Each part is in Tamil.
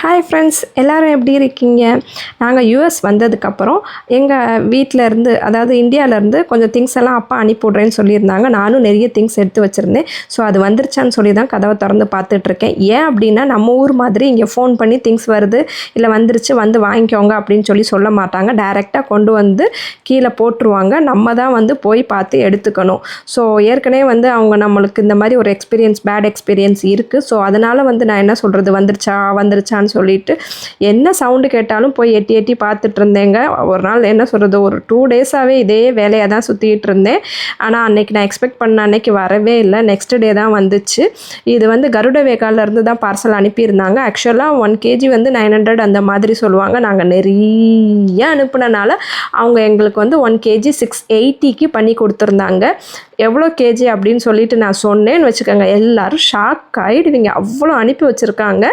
ஹாய் ஃப்ரெண்ட்ஸ் எல்லோரும் எப்படி இருக்கீங்க? நாங்கள் யூஎஸ் வந்ததுக்கப்புறம் எங்கள் வீட்டில் இருந்து அதாவது இந்தியாவிலேருந்து கொஞ்சம் திங்ஸ் எல்லாம் அப்பா அனுப்பிவிட்றேன்னு சொல்லியிருந்தாங்க. நானும் நிறைய திங்ஸ் எடுத்து வச்சுருந்தேன். ஸோ அது வந்துருச்சான்னு சொல்லி தான் கதவை திறந்து பார்த்துட்ருக்கேன் ஏன் அப்படின்னா நம்ம ஊர் மாதிரி இங்கே ஃபோன் பண்ணி திங்ஸ் வருது இல்லை வந்துருச்சு வந்து வாங்கிக்கோங்க அப்படின்னு சொல்லி சொல்ல மாட்டாங்க. டைரெக்டாக கொண்டு வந்து கீழே போட்டுருவாங்க. நம்ம தான் வந்து போய் பார்த்து எடுத்துக்கணும். ஸோ ஏற்கனவே வந்து அவங்க நம்மளுக்கு இந்த மாதிரி ஒரு எக்ஸ்பீரியன்ஸ் பேட் எக்ஸ்பீரியன்ஸ் இருக்குது ஸோ அதனால் வந்து நான் என்ன சொல்கிறது வந்துருச்சா? வந்துருச்சான்னு சொல்லிட்டு என்ன சவுண்டு கேட்டாலும் போய் எட்டி எட்டி பார்த்துட்டு இருந்தேங்க ஒரு நாள் என்ன சொல்கிறது ஒரு டூ டேஸாகவே இதே வேலையாக தான் சுற்றிக்கிட்டு இருந்தேன் ஆனால் அன்னைக்கு நான் எக்ஸ்பெக்ட் பண்ண அன்னைக்கு வரவே இல்லை. நெக்ஸ்ட் டே தான் வந்துச்சு. இது வந்து கருட வேகாலேருந்து தான் பார்சல் அனுப்பியிருந்தாங்க. ஆக்சுவலாக ஒன் கேஜி வந்து நைன் ஹண்ட்ரட் அந்த மாதிரி சொல்லுவாங்க. நாங்கள் நிறைய அனுப்புனனால அவங்க எங்களுக்கு வந்து ஒன் கேஜி சிக்ஸ் எயிட்டிக்கு பண்ணி கொடுத்துருந்தாங்க. எவ்வளோ கேஜி அப்படின்னு சொல்லிட்டு நான் சொன்னேன்னு வச்சுக்கோங்க. எல்லோரும் ஷாக் ஆகிடுவீங்க அவ்வளோ அனுப்பி வச்சுருக்காங்க.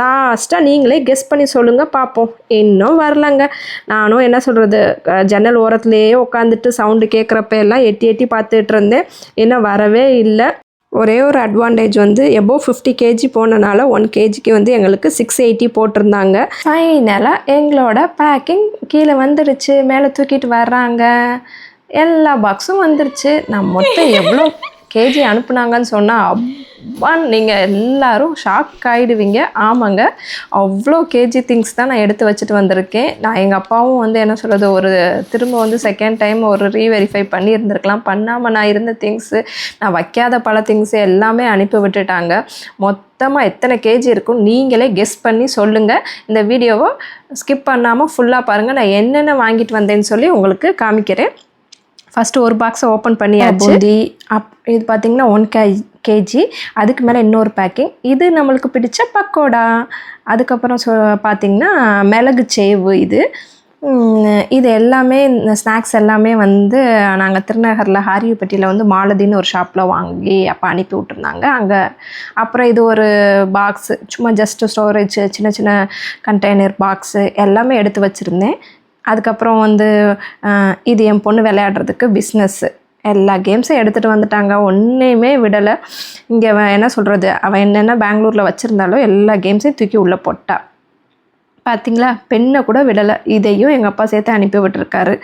லாஸ்ட்டாக நீங்களே கெஸ் பண்ணி சொல்லுங்கள் பார்ப்போம். இன்னும் வரலங்க. நானும் என்ன சொல்கிறது ஜன்னல் ஓரத்துலேயே உட்காந்துட்டு சவுண்டு கேட்குறப்ப எல்லாம் எட்டி எட்டி பார்த்துட்டு இருந்தேன். இன்னும் வரவே இல்லை. ஒரே ஒரு அட்வான்டேஜ் வந்து எபோ ஃபிஃப்டி கேஜி போனனால ஒன் கேஜிக்கு வந்து எங்களுக்கு சிக்ஸ் எயிட்டி போட்டிருந்தாங்க. ஃபைனலாக எங்களோட பேக்கிங் கீழே வந்துடுச்சு மேலே தூக்கிட்டு வர்றாங்க. எல்லா பாக்ஸும் வந்துருச்சு. நான் மொத்தம் எவ்வளோ கேஜி அனுப்புனாங்கன்னு சொன்னால் அப்பா நீங்கள் எல்லாரும் ஷாக் ஆகிடுவீங்க ஆமாங்க. அவ்வளோ கேஜி திங்ஸ் தான் நான் எடுத்து வச்சுட்டு வந்திருக்கேன். நான் எங்கள் அப்பாவும் வந்து என்ன சொல்கிறது ஒரு திரும்ப வந்து செகண்ட் டைம் ஒரு ரீவெரிஃபை பண்ணியிருந்திருக்கலாம். பண்ணாமல் நான் இருந்த திங்ஸு நான் வைக்காத பல திங்ஸு எல்லாமே அனுப்பி விட்டுட்டாங்க. மொத்தமாக எத்தனை கேஜி இருக்கும் நீங்களே கெஸ் பண்ணி சொல்லுங்கள் இந்த வீடியோவை ஸ்கிப் பண்ணாமல் ஃபுல்லாக பாருங்கள் நான் என்னென்ன வாங்கிட்டு வந்தேன்னு சொல்லி உங்களுக்கு காமிக்கிறேன். ஃபஸ்ட்டு ஒரு பாக்ஸை ஓப்பன் பண்ணியாச்சு. பூந்தி அப் இது பார்த்திங்கன்னா ஒன் கே கேஜி அதுக்கு மேலே இன்னொரு பேக்கிங் இது நம்மளுக்கு பிடிச்ச பக்கோடா. அதுக்கப்புறம் சொ பார்த்திங்கன்னா மிளகு சேவு இது. இது எல்லாமே இந்த ஸ்நாக்ஸ் எல்லாமே வந்து நாங்கள் திருநகரில் ஹாரியுப்பட்டியில் வந்து மாலதின்னு ஒரு ஷாப்பில் வாங்கி அப்போ அனுப்பி விட்டுருந்தாங்க. அங்கே அப்புறம் இது ஒரு பாக்ஸு சும்மா ஜஸ்ட்டு ஸ்டோரேஜ் சின்ன சின்ன கண்டெய்னர் பாக்ஸு எல்லாமே எடுத்து வச்சுருந்தேன். அதுக்கப்புறம் வந்து இது என் பொண்ணு விளையாடுறதுக்கு பிஸ்னஸ்ஸு எல்லா கேம்ஸும் எடுத்துகிட்டு வந்துட்டாங்க. ஒன்றையுமே விடலை. இங்கே அவன் என்ன சொல்கிறது அவன் என்னென்ன பெங்களூரில் வச்சுருந்தாலோ எல்லா கேம்ஸையும் தூக்கி உள்ளே போட்டா. பார்த்தீங்களா பெண்ணை கூட விடலை. இதையும் எங்கள் அப்பா சேர்த்து அனுப்பி விட்டுருக்காரு.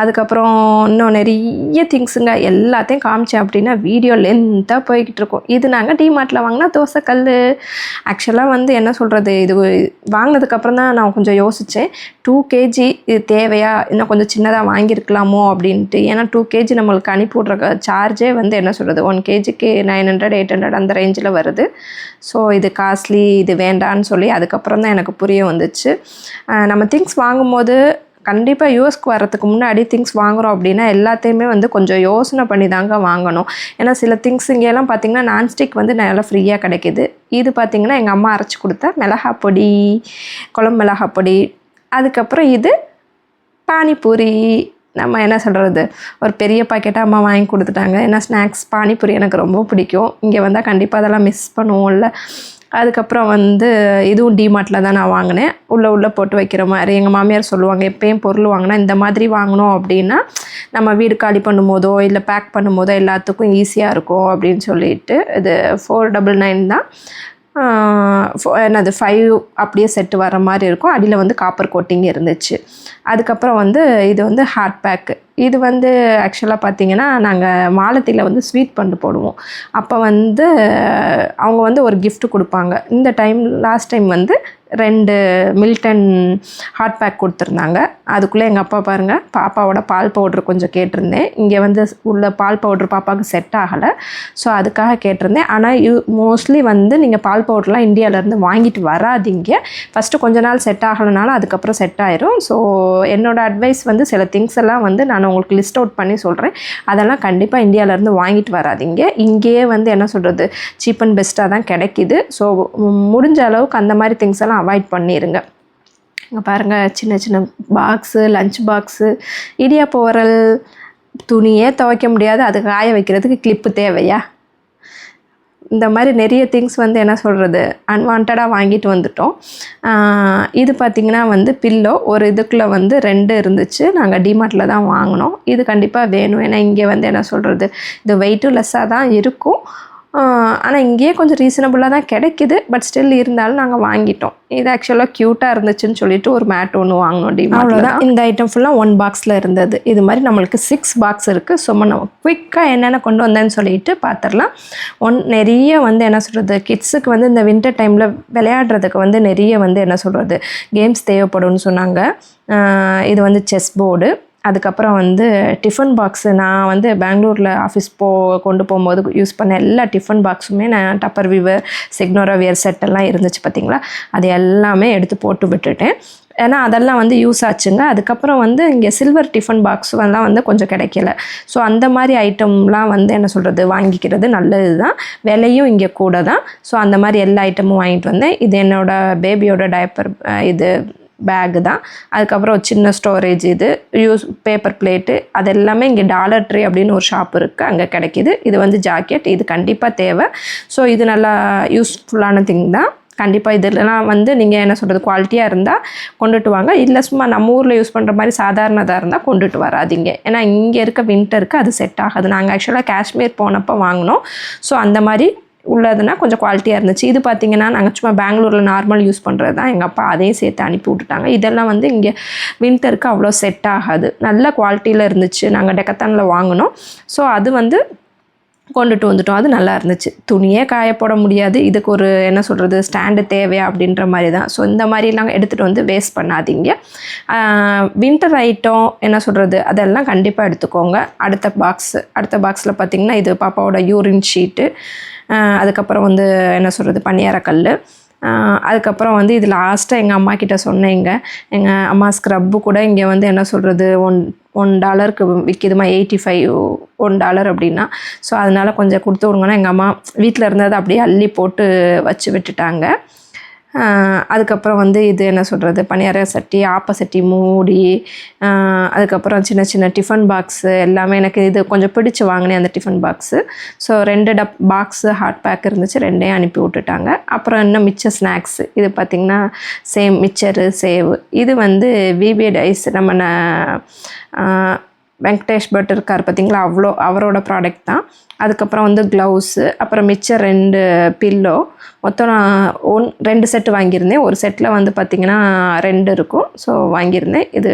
அதுக்கப்புறம் இன்னும் நிறைய திங்ஸுங்க எல்லாத்தையும் காமிச்சேன் அப்படின்னா வீடியோ லென்த்தாக போய்கிட்டு இருக்கோம். இது நாங்கள் டிமார்ட்டில் வாங்கினா தோசை கல் ஆக்சுவலாக வந்து என்ன சொல்கிறது இது வாங்கினதுக்கப்புறம் தான் நான் கொஞ்சம் யோசித்தேன் டூ கேஜி இது தேவையா? இன்னும் கொஞ்சம் சின்னதாக வாங்கியிருக்கலாமோ அப்படின்ட்டு. ஏன்னா டூ கேஜி நம்மளுக்கு அனுப்பி விட்ற சார்ஜே வந்து என்ன சொல்கிறது ஒன் கேஜிக்கு நைன் ஹண்ட்ரட் எயிட் ஹண்ட்ரட் அந்த ரேஞ்சில் வருது. ஸோ இது காஸ்ட்லி இது வேண்டான்னு சொல்லி அதுக்கப்புறம் தான் எனக்கு புரிய வந்துச்சு. நம்ம திங்ஸ் வாங்கும்போது கண்டிப்பாக யூஎஸ்க்கு வர்றதுக்கு முன்னாடி திங்ஸ் வாங்குறோம் அப்படின்னா எல்லாத்தையுமே வந்து கொஞ்சம் யோசனை பண்ணி தாங்க வாங்கணும். ஏன்னா சில திங்ஸ் இங்கெல்லாம் பார்த்திங்கன்னா நான்ஸ்டிக் வந்து நல்லா ஃப்ரீயாக கிடைக்கிது. இது பார்த்தீங்கன்னா எங்கள் அம்மா அரைச்சி கொடுத்த மிளகா பொடி குழம்பு மிளகா பொடி அதுக்கப்புறம் இது பானிபூரி நம்ம என்ன சொல்கிறது ஒரு பெரிய பாக்கெட்டாக அம்மா வாங்கி கொடுத்துட்டாங்க. ஏன்னா ஸ்நாக்ஸ் பானிபூரி எனக்கு ரொம்ப பிடிக்கும். இங்கே வந்தால் கண்டிப்பாக அதெல்லாம் மிஸ் பண்ணுவோம்ல. அதுக்கப்புறம் வந்து இதுவும் டிமார்ட்டில் தான் நான் வாங்கினேன். உள்ளே உள்ளே போட்டு வைக்கிற மாதிரி. எங்கள் மாமியார் சொல்லுவாங்க எப்பயும் பொருள் வாங்கினா இந்த மாதிரி வாங்கினோம் அப்படின்னா நம்ம வீடு காலி பண்ணும்போதோ இல்லை பேக் பண்ணும்போதோ எல்லாத்துக்கும் ஈஸியாக இருக்கும் அப்படின்னு சொல்லிட்டு இது ஃபோர் டபுள் நைன் தான். என்னது ஃபைவ் அப்படியே செட்டு வர மாதிரி இருக்கும். அடியில் வந்து காப்பர் கோட்டிங் இருந்துச்சு. அதுக்கப்புறம் வந்து இது வந்து ஹாட் பேக்கு இது வந்து ஆக்சுவலாக பார்த்தீங்கன்னா நாங்கள் மாலத்தியில் வந்து ஸ்வீட் பண்டு போடுவோம். அப்போ வந்து அவங்க வந்து ஒரு கிஃப்ட் கொடுப்பாங்க. இந்த டைம் லாஸ்ட் டைம் வந்து ரெண்டு மில்டன் ஹாட் பேக் கொடுத்துருந்தாங்க. அதுக்குள்ளே எங்கள் அப்பா பாருங்கள் பாப்பாவோட பால் பவுட்ரு கொஞ்சம் கேட்டிருந்தேன். இங்கே வந்து உள்ள பால் பவுட்ரு பாப்பாவுக்கு செட் ஆகலை. ஸோ அதுக்காக கேட்டிருந்தேன். ஆனால் யூ மோஸ்ட்லி வந்து நீங்கள் பால் பவுடர்லாம் இந்தியாவிலேருந்து வாங்கிட்டு வராதீங்க. ஃபஸ்ட்டு கொஞ்ச நாள் செட் ஆகலைனாலும் அதுக்கப்புறம் செட் ஆயிரும். ஸோ என்னோடய அட்வைஸ் வந்து சில திங்ஸ் எல்லாம் வந்து நான் உங்களுக்கு லிஸ்ட் அவுட் பண்ணி சொல்கிறேன் அதெல்லாம் கண்டிப்பாக இந்தியாவிலேருந்து வாங்கிட்டு வராதீங்க. இங்கேயே வந்து என்ன சொல்கிறது சீப் அண்ட் பெஸ்ட்டாக தான் கிடைக்கிது. ஸோ முடிஞ்ச அளவுக்கு அந்த மாதிரி திங்ஸ் எல்லாம் அவாய்ட் பண்ணிடுங்க இங்கே பாருங்கள் சின்ன சின்ன பாக்ஸு லஞ்ச் பாக்ஸு இடியாப்ப உரல் துணியே துவைக்க முடியாது. அது காய வைக்கிறதுக்கு கிளிப்பு தேவையா? இந்த மாதிரி நிறைய திங்ஸ் வந்து என்ன சொல்கிறது அன்வான்டாக வாங்கிட்டு வந்துட்டோம். இது பார்த்திங்கன்னா வந்து பில்லோ ஒரு இதுக்குள்ளே வந்து ரெண்டு இருந்துச்சு. நாங்கள் டிமார்ட்டில் தான் வாங்கினோம். இது கண்டிப்பாக வேணும். ஏன்னா இங்கே வந்து என்ன சொல்கிறது இது வெயிட்டும் லெஸ்ஸாக தான் இருக்கும். ஆனால் இங்கேயே கொஞ்சம் ரீசனபுளாக தான் கிடைக்குது. பட் ஸ்டில் இருந்தாலும் நாங்கள் வாங்கிட்டோம். இது ஆக்சுவலாக க்யூட்டாக இருந்துச்சுன்னு சொல்லிட்டு ஒரு மேட் ஒன்று வாங்கினோம் டி அவ்வளோதான் இந்த ஐட்டம் ஃபுல்லாக ஒன் பாக்ஸில் இருந்தது. இது மாதிரி நம்மளுக்கு சிக்ஸ் பாக்ஸ் இருக்குது சும்மா நம்ம குயிக்காக என்னென்ன கொண்டு வந்தேன்னு சொல்லிட்டு பார்த்துடலாம் ஒன் நிறைய வந்து என்ன சொல்கிறது கிட்ஸுக்கு வந்து இந்த வின்டர் டைமில் விளையாடுறதுக்கு வந்து நிறைய வந்து என்ன சொல்கிறது கேம்ஸ் தேவைப்படும்னு சொன்னாங்க. இது வந்து செஸ் போர்டு அதுக்கப்புறம் வந்து டிஃபன் பாக்ஸு நான் வந்து பெங்களூரில் ஆஃபீஸ் போ கொண்டு போகும்போது யூஸ் பண்ண எல்லா டிஃபன் பாக்ஸுமே நான் டப்பர் வீவர் சிக்னோரா வியர் செட் எல்லாம் இருந்துச்சு பார்த்திங்களா அது எல்லாமே எடுத்து போட்டு விட்டுட்டேன். ஏன்னா அதெல்லாம் வந்து யூஸ் ஆச்சுங்க. அதுக்கப்புறம் வந்து இங்கே சில்வர் டிஃபன் பாக்ஸ் எல்லாம் வந்து கொஞ்சம் கிடைக்கல. ஸோ அந்த மாதிரி ஐட்டம்லாம் வந்து என்ன சொல்கிறது வாங்கிக்கிறது நல்லது தான் விலையும் இங்கே கூட தான் ஸோ அந்த மாதிரி எல்லா ஐட்டமும் வாங்கிட்டு வந்தேன். இது என்னோடய பேபியோட டயப்பர் இது பேகு தான். அதுக்கப்புறம் சின்ன ஸ்டோரேஜ் இது யூஸ் பேப்பர் பிளேட்டு அது எல்லாமே இங்கே டாலர் ட்ரீ அப்படின்னு ஒரு ஷாப் இருக்குது அங்கே கிடைக்கிது. இது வந்து ஜாக்கெட் இது கண்டிப்பாக தேவை. ஸோ இது நல்லா யூஸ்ஃபுல்லான திங் தான். கண்டிப்பாக இதெல்லாம் வந்து நீங்கள் என்ன சொல்கிறது குவாலிட்டியாக இருந்தால் கொண்டுட்டு வாங்க. இல்லை சும்மா நம்ம ஊரில் யூஸ் பண்ணுற மாதிரி சாதாரணதாக இருந்தால் கொண்டுட்டு வராதிங்க. ஏன்னா இங்கே இருக்க வின்டருக்கு அது செட் ஆகாது. நாங்கள் ஆக்சுவலாக காஷ்மீர் போனப்போ வாங்கினோம். ஸோ அந்த மாதிரி உள்ளதுன்னா கொஞ்சம் குவாலிட்டியாக இருந்துச்சு. இது பார்த்தீங்கன்னா நாங்கள் சும்மா பெங்களூரில் நார்மல் யூஸ் பண்ணுறது தான் எங்கள் அப்பா அதையும் சேர்த்து அனுப்பி விட்டுட்டாங்க. இதெல்லாம் வந்து இங்கே வின்டருக்கு அவ்வளோ செட் ஆகாது. நல்ல குவாலிட்டியில் இருந்துச்சு. நாங்கள் டெக்கத்தானில் வாங்கினோம். ஸோ அது வந்து கொண்டுட்டு வந்துட்டோம். அது நல்லா இருந்துச்சு. துணியே காய போட முடியாது. இதுக்கு ஒரு என்ன சொல்கிறது ஸ்டாண்டு தேவையா அப்படின்ற மாதிரி தான் ஸோ இந்த மாதிரிலாம் எடுத்துகிட்டு வந்து வேஸ்ட் பண்ணாதீங்க. வின்டர் ஐட்டம் என்ன சொல்கிறது அதெல்லாம் கண்டிப்பாக எடுத்துக்கோங்க. அடுத்த பாக்ஸ் அடுத்த பாக்ஸில் பார்த்திங்கன்னா இது பாப்பாவோட யூரின் ஷீட்டு அதுக்கப்புறம் வந்து என்ன சொல்கிறது பனியாரக்கல் அதுக்கப்புறம் வந்து இது லாஸ்ட்டாக எங்கள் அம்மா கிட்ட சொன்னேங்க. எங்கள் அம்மா ஸ்க்ரப்பு கூட இங்கே வந்து என்ன சொல்கிறது ஒன் ஒன் டாலருக்கு விற்கிதுமா எயிட்டி ஃபைவ் ஒன் டாலர் அப்படின்னா. ஸோ அதனால் கொஞ்சம் கொடுத்து விடுங்கன்னா எங்கள் அம்மா வீட்டில் இருந்ததை அப்படியே அள்ளி போட்டு வச்சு விட்டுட்டாங்க. அதுக்கப்புறம் வந்து இது என்ன சொல்கிறது பணியார சட்டி ஆப்ப சட்டி மூடி அதுக்கப்புறம் சின்ன சின்ன டிஃபன் பாக்ஸு எல்லாமே எனக்கு இது கொஞ்சம் பிடிச்சி வாங்கினேன் அந்த டிஃபன் பாக்ஸு ஸோ ரெண்டு டப் பாக்ஸு ஹாட் பேக் இருந்துச்சு ரெண்டையும் அனுப்பி விட்டுட்டாங்க. அப்புறம் இன்னும் மிச்ச ஸ்நாக்ஸு இது பார்த்திங்கன்னா சேம் மிச்சரு சேவு இது வந்து விபிஏ டைஸ் நம்ம ந- வெங்கடேஷ் பட் இருக்கார் பார்த்தீங்களா அவ்வளோ அவரோட ப்ராடக்ட் தான். அதுக்கப்புறம் வந்து க்ளவுஸு அப்புறம் மிச்சம் ரெண்டு பில்லோ மொத்தம் நான் ஒன் ரெண்டு செட்டு வாங்கியிருந்தேன். ஒரு செட்டில் வந்து பார்த்திங்கன்னா ரெண்டு இருக்கும். ஸோ வாங்கியிருந்தேன். இது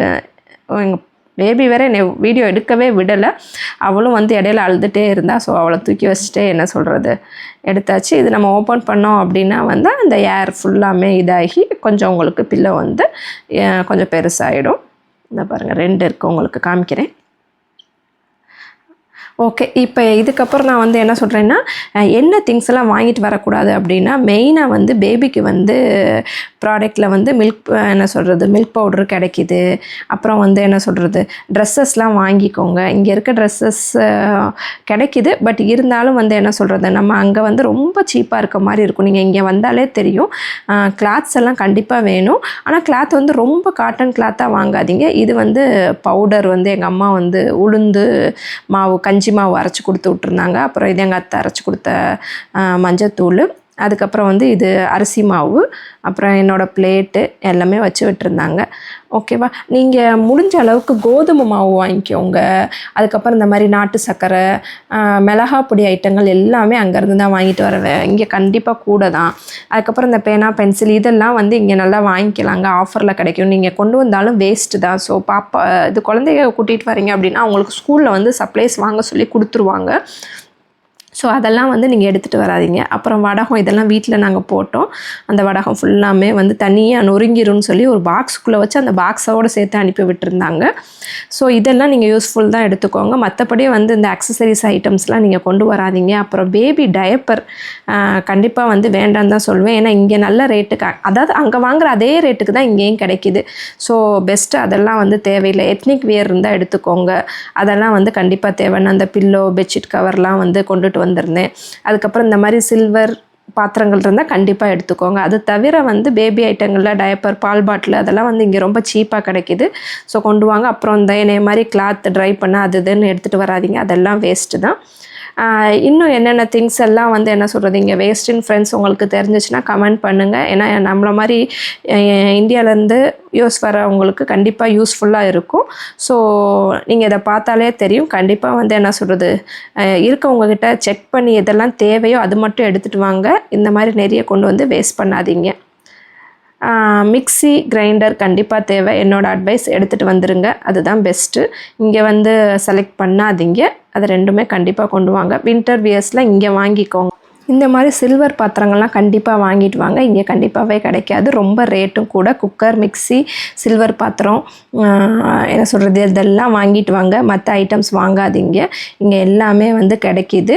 எங்கள் பேபி வேற என்னை வீடியோ எடுக்கவே விடலை. அவளும் வந்து இடையில அழுதுகிட்டே இருந்தா. ஸோ அவளை தூக்கி வச்சுட்டே என்ன சொல்கிறது எடுத்தாச்சு. இது நம்ம ஓப்பன் பண்ணோம் அப்படின்னா வந்து அந்த ஏர் ஃபுல்லாமே இதாகி கொஞ்சம் உங்களுக்கு பில்லை வந்து கொஞ்சம் பெருசாகிடும் இந்த பாருங்கள் ரெண்டு இருக்குது உங்களுக்கு காமிக்கிறேன். ஓகே இப்போ இதுக்கப்புறம் நான் வந்து என்ன சொல்கிறேன்னா என்ன திங்ஸ் எல்லாம் வாங்கிட்டு வரக்கூடாது அப்படின்னா மெயினாக வந்து பேபிக்கு வந்து ப்ராடக்ட்டில் வந்து மில்க் என்ன சொல்கிறது மில்க் பவுடர் கிடைக்கிது. அப்புறம் வந்து என்ன சொல்கிறது ட்ரெஸ்ஸஸ்லாம் வாங்கிக்கோங்க. இங்கே இருக்க ட்ரெஸ்ஸஸ் கிடைக்கிது. பட் இருந்தாலும் வந்து என்ன சொல்கிறது நம்ம அங்கே வந்து ரொம்ப சீப்பாக இருக்க மாதிரி இருக்கும். நீங்கள் இங்கே வந்தாலே தெரியும். கிளாத்ஸ் எல்லாம் கண்டிப்பாக வேணும். ஆனால் கிளாத் வந்து ரொம்ப காட்டன் கிளாத்தாக வாங்காதீங்க. இது வந்து பவுடர் வந்து எங்கள் அம்மா வந்து உளுந்து மாவு கஞ்சி மாவு அரைச்சி கொடுத்து விட்ருந்தாங்க அப்புறம் இது எங்கள் அத்தை அரைச்சி கொடுத்த மஞ்சத்தூள். அதுக்கப்புறம் வந்து இது அரிசி மாவு அப்புறம் என்னோடய பிளேட்டு எல்லாமே வச்சு விட்டுருந்தாங்க. ஓகேவா நீங்கள் முடிஞ்ச அளவுக்கு கோதுமை மாவு வாங்கிக்கோங்க. அதுக்கப்புறம் இந்த மாதிரி நாட்டு சர்க்கரை மிளகா பொடி ஐட்டங்கள் எல்லாமே அங்கேருந்து தான் வாங்கிட்டு வரவேன். இங்கே கண்டிப்பாக கூட தான். அதுக்கப்புறம் இந்த பேனா பென்சில் இதெல்லாம் வந்து இங்கே நல்லா வாங்கிக்கலாங்க. ஆஃபரில் கிடைக்கும். நீங்கள் கொண்டு வந்தாலும் வேஸ்ட்டு தான். ஸோ பாப்பா இது குழந்தைய கூட்டிகிட்டு வரீங்க அப்படின்னா அவங்களுக்கு ஸ்கூலில் வந்து சப்ளைஸ் வாங்க சொல்லி கொடுத்துருவாங்க. ஸோ அதெல்லாம் வந்து நீங்கள் எடுத்துகிட்டு வராதீங்க. அப்புறம் வடகம் இதெல்லாம் வீட்டில் நாங்கள் போட்டோம். அந்த வடகம் ஃபுல்லாமே வந்து தனியாக நொறுங்கிரும்னு சொல்லி ஒரு பாக்ஸுக்குள்ளே வச்சு அந்த பாக்ஸோடு சேர்த்து அனுப்பி விட்டுருந்தாங்க. ஸோ இதெல்லாம் நீங்கள் யூஸ்ஃபுல் தான் எடுத்துக்கோங்க. மற்றபடி வந்து இந்த அக்சசரிஸ் ஐட்டம்ஸ்லாம் நீங்கள் கொண்டு வராதீங்க. அப்புறம் பேபி டயப்பர் கண்டிப்பாக வந்து வேண்டாம் தான் சொல்லுவேன். ஏன்னா இங்கே நல்ல ரேட்டுக்கு அதாவது அங்கே வாங்குற அதே ரேட்டுக்கு தான் இங்கேயும் கிடைக்கிது. ஸோ பெஸ்ட்டு அதெல்லாம் வந்து தேவையில்லை. எத்னிக் வியர் இருந்தால் எடுத்துக்கோங்க. அதெல்லாம் வந்து கண்டிப்பாக தேவைன்னு அந்த பில்லோ பெட்ஷீட் கவர்லாம் வந்து கொண்டுட்டு வந்திருந்தேன். அதுக்கப்புறம் இந்த மாதிரி சில்வர் பாத்திரங்கள் இருந்தால் கண்டிப்பாக எடுத்துக்கோங்க. அது தவிர வந்து பேபி ஐட்டங்களில் டயப்பர் பால் பாட்டில் அதெல்லாம் வந்து இங்கே ரொம்ப சீப்பாக கிடைக்கிது. ஸோ கொண்டு வாங்க. அப்புறம் இந்த என்னைய மாதிரி கிளாத் ட்ரை பண்ண அது இதுன்னு எடுத்துகிட்டு வராதீங்க. அதெல்லாம் வேஸ்ட்டு தான். இன்னும் என்னென்ன திங்ஸ் எல்லாம் வந்து என்ன சொல்கிறது இங்கே வேஸ்டின் ஃப்ரெண்ட்ஸ் உங்களுக்கு தெரிஞ்சிச்சுன்னா கமெண்ட் பண்ணுங்கள் ஏன்னா நம்மளை மாதிரி இந்தியாவிலேருந்து யூஸ் வரவங்களுக்கு கண்டிப்பாக யூஸ்ஃபுல்லாக இருக்கும். ஸோ நீங்கள் இதை பார்த்தாலே தெரியும். கண்டிப்பாக வந்து என்ன சொல்கிறது இருக்கவங்கக்கிட்ட செக் பண்ணி எதெல்லாம் தேவையோ அது மட்டும் எடுத்துகிட்டு வாங்க. இந்த மாதிரி நிறைய கொண்டு வந்து வேஸ்ட் பண்ணாதீங்க. மிக்ஸி கிரைண்டர் கண்டிப்பாக தேவை. என்னோடய அட்வைஸ் எடுத்துகிட்டு வந்துடுங்க அதுதான் பெஸ்ட்டு இங்கே வந்து செலக்ட் பண்ணாதீங்க. அது ரெண்டுமே கண்டிப்பாக கொண்டு வாங்க. வின்டர் வியர்ஸில் இங்கே வாங்கிக்கோங்க. இந்த மாதிரி சில்வர் பாத்திரங்கள்லாம் கண்டிப்பாக வாங்கிட்டு வாங்க. இங்கே கண்டிப்பாகவே கிடைக்காது. ரொம்ப ரேட்டும் கூட. குக்கர் மிக்ஸி சில்வர் பாத்திரம் என்ன சொல்கிறது இதெல்லாம் வாங்கிட்டு வாங்க. மற்ற ஐட்டம்ஸ் வாங்காதீங்க. இங்கே எல்லாமே வந்து கிடைக்கிது.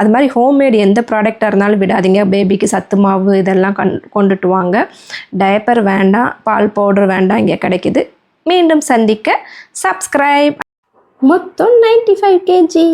அது மாதிரி ஹோம்மேடு எந்த ப்ராடக்டாக இருந்தாலும் விடாதீங்க. பேபிக்கு சத்து மாவு இதெல்லாம் கண் கொண்டுட்டு வாங்க. டயப்பர் வேண்டாம். பால் பவுடர் வேண்டாம். இங்கே கிடைக்கிது. மீண்டும் சந்திக்க. சப்ஸ்கிரைப் மொத்தம் நைன்டி ஃபைவ் கேஜி